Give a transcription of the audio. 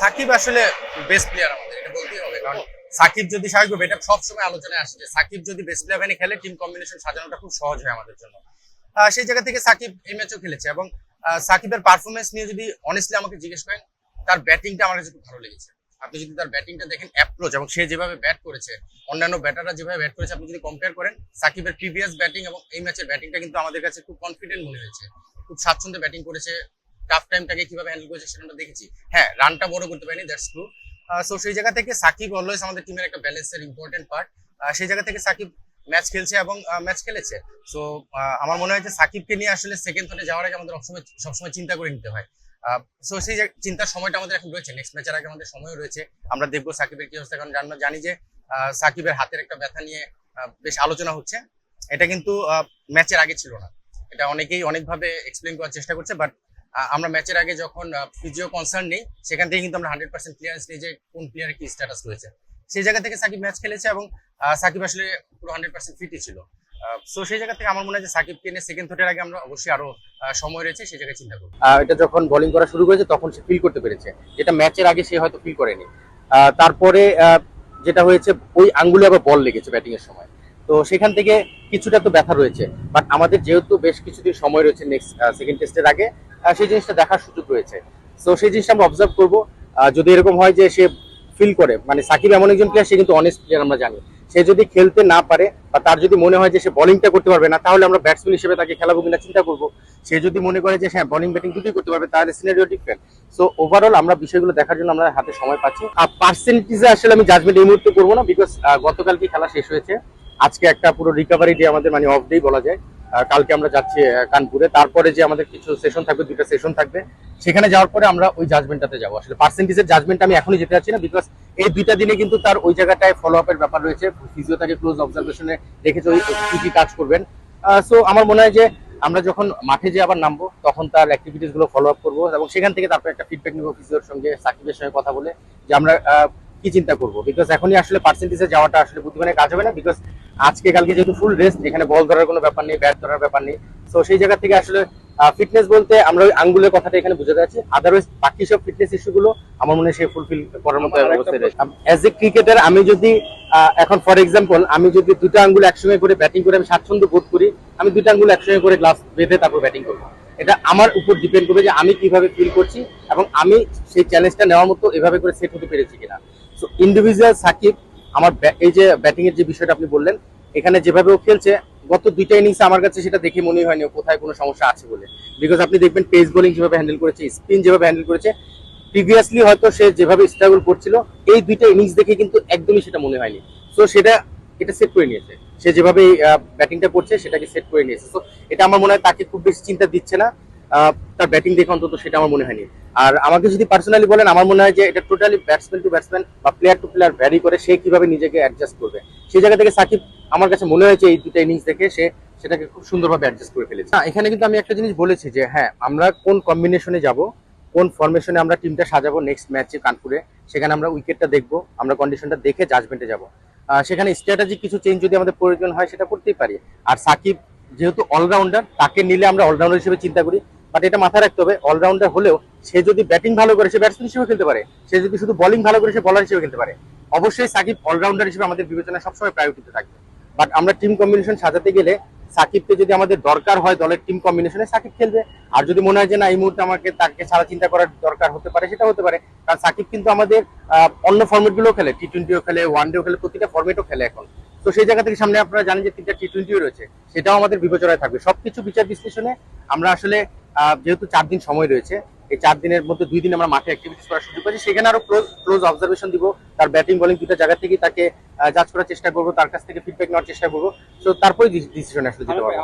সাকিব আসলে best player আমাদের, এটা বলতেই হবে। কারণ সাকিব যদি স্বাভাবিক এটা সবসময় আলোচনায় আসে যে সাকিব যদি বেস্ট ইলেভেনে খেলে টিম কম্বিনেশন সাজানোটা খুব সহজ হয় আমাদের জন্য। সেই জায়গা থেকে সাকিব এই ম্যাচও খেলেছে এবং সাকিবের পারফরমেন্স নিয়ে যদি অনেস্টলি আমাকে জিজ্ঞেস করেন, তার ব্যাটিংটা আমার কাছে খুব ভালো লেগেছে। আপনি যদি তার ব্যাটিংটা দেখেন অ্যাপ্রোচ এবং সে যেভাবে ব্যাট করেছে, অন্যান্য ব্যাটাররা যেভাবে ব্যাট করেছে, আপনি যদি কম্পেয়ার করেন, সাকিবের প্রিভিয়াস ব্যাটিং এবং এই ম্যাচের ব্যাটিংটা কিন্তু আমাদের কাছে খুব কনফিডেন্ট মনে হয়েছে। খুব স্বাচ্ছন্দ্যে ব্যাটিং করেছে টাফ টাইমটাকে কীভাবে হ্যান্ডেল করেছে সেটা আমরা দেখেছি। হ্যাঁ রানটা বড় করতে পারিনি দ্যাটস ট্রু সো সেই জায়গা থেকে সাকিব অলওয়েজ আমাদের টিমের একটা ব্যালেন্সের ইম্পর্টেন্ট পার্ট সেই জায়গা থেকে সাকিব ম্যাচ খেলছে এবং ম্যাচ খেলেছে। সো আমার মনে হয় যে সাকিবকে নিয়ে আসলে সেকেন্ড থটে যাওয়ার আগে আমাদের সবসময় সবসময় চিন্তা করে নিতে হয়। সো সেই চিন্তার সময়টা আমাদের এখন রয়েছে। নেক্সট ম্যাচের আগে আমাদের সময় রয়েছে। আমরা দেখব সাকিবের কি অবস্থা। কারণ আমরা জানি যে সাকিবের হাতের একটা ব্যথা নিয়ে বেশ আলোচনা হচ্ছে। এটা কিন্তু ম্যাচের আগে ছিল না। এটা অনেকেই অনেকভাবে এক্সপ্লেন করার চেষ্টা করছে বাট আমরা ম্যাচের আগে যখন ফিজিও কনসার্ন নেই, সেখান থেকে কিন্তু আমরা হান্ড্রেড পার্সেন্ট ক্লিয়ারেন্স নিই যে কোন প্লেয়ারের কি স্ট্যাটাস রয়েছে। সেই জায়গা থেকে সাকিব ম্যাচ খেলেছে এবং সাকিব আসলে পুরো হান্ড্রেড পার্সেন্ট ফিটই ছিল। সো সেই জায়গা থেকে আমার মনে হয় যে সাকিবকে নিয়ে সেকেন্ড থটের আগে আমরা অবশ্যই আরও সময় রয়েছে, সেই জায়গায় চিন্তা করব। এটা যখন বোলিং করা শুরু করেছে, তখন সে ফিল করতে পেরেছে। যেটা ম্যাচের আগে সে হয়তো ফিল করেনি। তারপরে যেটা হয়েছে, ওই আঙ্গুলে আবার বল লেগেছে ব্যাটিং এর সময়। তো সেখান থেকে কিছুটা তো ব্যথা রয়েছে। বাট আমাদের যেহেতু বেশ কিছুদিন সময় রয়েছে নেক্সট সেকেন্ড টেস্টের আগে সেই জিনিসটা দেখার সুযোগ রয়েছে। তো সেই জিনিসটা আমরা অবজার্ভ করব। যদি এরকম হয় যে সে ফিল করে মানে সাকিব এমন একজন প্লেয়ার সে কিন্তু অনেস্ট প্লেয়ার আমরা জানি। সে যদি খেলতে না পারে বা তার যদি মনে হয় যে সে বোলিংটা করতে পারবে না, তাহলে আমরা ব্যাটসম্যান হিসেবে তাকে খেলাবো কিনা চিন্তা করব। সে যদি মনে করে যে হ্যাঁ বোলিং ব্যাটিং দুটোই করতে পারবে, তাহলে সিনারিও ডিফারেন্ট সো ওভারঅল আমরা বিষয়গুলো দেখার জন্য আমরা হাতে সময় পাচ্ছি। আর পার্সেন্টেজে আসলে আমি জাজমেন্ট এই মুহূর্তে করব না বিকজ গতকালকে খেলা শেষ হয়েছে। আজকে একটা পুরো রিকভারি ডে আমাদের মানে অফ ডেই বলা যায়। কালকে আমরা যাচ্ছি কানপুরে। তারপরে যে আমাদের কিছু সেশন থাকবে দুটো সেশন থাকবে। সেখানে যাওয়ার পরে আমরা ওই জাজমেন্টটাতে যাব। আসলে পার্সেন্টেজের জাজমেন্ট আমি এখনই যেতে চাচ্ছি না বিকজ এই দুইটা দিনে কিন্তু তার ওই জায়গাটায় ফলো আপের ব্যাপার রয়েছে। ফিজিও তাকে ক্লোজ অবজারভেশনে রেখেছে, ওই কি কি কাজ করবেন। সো আমার মনে হয় যে আমরা যখন মাঠে যে আবার নামবো, তখন তার অ্যাক্টিভিটিসগুলো ফলো আপ করব এবং সেখান থেকে তারপর একটা ফিডব্যাক নিবো ফিজিওর সঙ্গে, সাকিবের সঙ্গে কথা বলে, যে আমরা কি চিন্তা করব? বিকজ এখনই আসলে পার্সেন্টেজে যাওয়াটা আসলে বুদ্ধিমানের কাজ হবে না। বিকজ আজকে কালকে যেহেতু ফুল রেস্ট এখানে বল ধরার কোনো ব্যাপার নেই ব্যাট ধরার ব্যাপার নেই। তো সেই জায়গা থেকে আসলে ফিটনেস বলতে আমরা ওই আঙ্গুলের কথাটা এখানে বুঝতে যাচ্ছি। আদারওয়াইজ বাকি সব ফিটনেস ইস্যু গুলো আমার মনে হয় সে ফুলফিল করার মতো অ্যাজ এ ক্রিকেটার আমি যদি আহ, এখন ফর এক্সাম্পল আমি যদি দুটো আঙ্গুল একসঙ্গে করে ব্যাটিং করে আমি স্বাচ্ছন্দ্য বোধ করি আমি দুটো আঙ্গুল একসঙ্গে করে গ্লাস বেঁধে তারপর ব্যাটিং করব। এটা আমার উপর ডিপেন্ড করবে যে আমি কীভাবে ফিল করছি এবং আমি সেই চ্যালেঞ্জটা নেওয়ার মতো এভাবে করে সেট হতে পেরেছি কিনা। ইন্ডিভিজুয়াল সাকিব, আমার এই যে ব্যাটিং এর যে বিষয়টা আপনি বললেন, এখানে যেভাবে ও খেলছে, গত দুইটা ইনিংস আমার কাছে সেটা দেখে মনে হয়নি কোথায় কোনো সমস্যা আছে বলে। বিকজ আপনি দেখবেন পেস বোলিং যেভাবে হ্যান্ডেল করেছে স্পিন যেভাবে হ্যান্ডেল করেছে প্রিভিয়াসলি হয়তো সে যেভাবে স্ট্রাগল করছিল, এই দুইটা ইনিংস দেখে কিন্তু একদমই সেটা মনে হয়নি। সো সেটা, এটা সেট করে নিয়েছে। সে যেভাবে ব্যাটিংটা করছে, সেটাকে সেট করে নিয়েছে। সো এটা আমার মনে হয় তাকে খুব বেশি চিন্তা দিচ্ছে না। তার ব্যাটিং দেখে অন্তত সেটা আমার মনে হয়নি। আর আমাকে যদি পার্সোনালি বলেন, আমার মনে হয় যে এটা টোটালি ব্যাটসম্যান টু ব্যাটসম্যান বা প্লেয়ার টু প্লেয়ার ভ্যারি করে সে কীভাবে নিজেকে অ্যাডজাস্ট করবে। সেই জায়গা থেকে সাকিব, আমার কাছে মনে হয়েছে এই দুটো ইনিংস দেখে সে সেটাকে খুব সুন্দরভাবে অ্যাডজাস্ট করে ফেলেছে। না এখানে কিন্তু আমি একটা জিনিস বলেছি যে হ্যাঁ আমরা কোন কম্বিনেশনে যাব, কোন ফরমেশনে আমরা টিমটা সাজাবো নেক্সট ম্যাচে কানপুরে, সেখানে আমরা উইকেটটা দেখব, আমরা কন্ডিশনটা দেখে জাজমেন্টে যাব। সেখানে স্ট্র্যাটেজি কিছু চেঞ্জ যদি আমাদের প্রয়োজন হয়, সেটা করতেই পারি। আর সাকিব যেহেতু অলরাউন্ডার তাকে নিলে আমরা অলরাউন্ডার হিসেবে চিন্তা করি। বাট এটা মাথায় রাখতে হবে অলরাউন্ডার হলেও সে যদি ব্যাটিং ভালো করে, সে ব্যাটসম্যান হিসেবে খেলতে পারে। সে যদি শুধু বোলিং ভালো করে, সে বলার হিসেবে খেলতে পারে। অবশ্যই সাকিব অলরাউন্ডার হিসেবে আমাদের বিবেচনা সবসময় প্রায়োরিটিতে থাকবে। বাট আমরা টিম কম্বিনেশন সাজাতে গেলে সাকিবকে যদি আমাদের দরকার হয় দলের টিম কম্বিনেশনে সাকিব খেলবে। আর যদি মনে হয় যে না, এই মুহূর্তে আমাকে তাকে ছাড়া চিন্তা করার দরকার হতে পারে, সেটা হতে পারে। কারণ সাকিব কিন্তু আমাদের অন্য ফর্মেটগুলো খেলে। টি টোয়েন্টিও খেলে ওয়ান ডেও খেলে, প্রতিটা ফর্মেটও খেলে এখন। তো সেই জায়গা থেকে সামনে আপনারা জানেন যে তিনটা টি টোয়েন্টিও রয়েছে। সেটাও আমাদের বিবেচনায় থাকবে। সবকিছু বিচার বিশ্লেষণে আমরা আসলে যেহেতু চার দিন সময় রয়েছে এই চার দিনের মধ্যে দুই দিন আমরা মাঠে অ্যাক্টিভিটিস করার সুযোগ পাচ্ছি। সেখানে আরও ক্লোজ অবজারভেশন দিব। তার ব্যাটিং বলিং দুটা জায়গা থেকে তাকে যাচ করার চেষ্টা করব তার কাছ থেকে ফিডব্যাক নেওয়ার চেষ্টা করব। তো তারপরে ডিসিশন আসলে দিতে পারব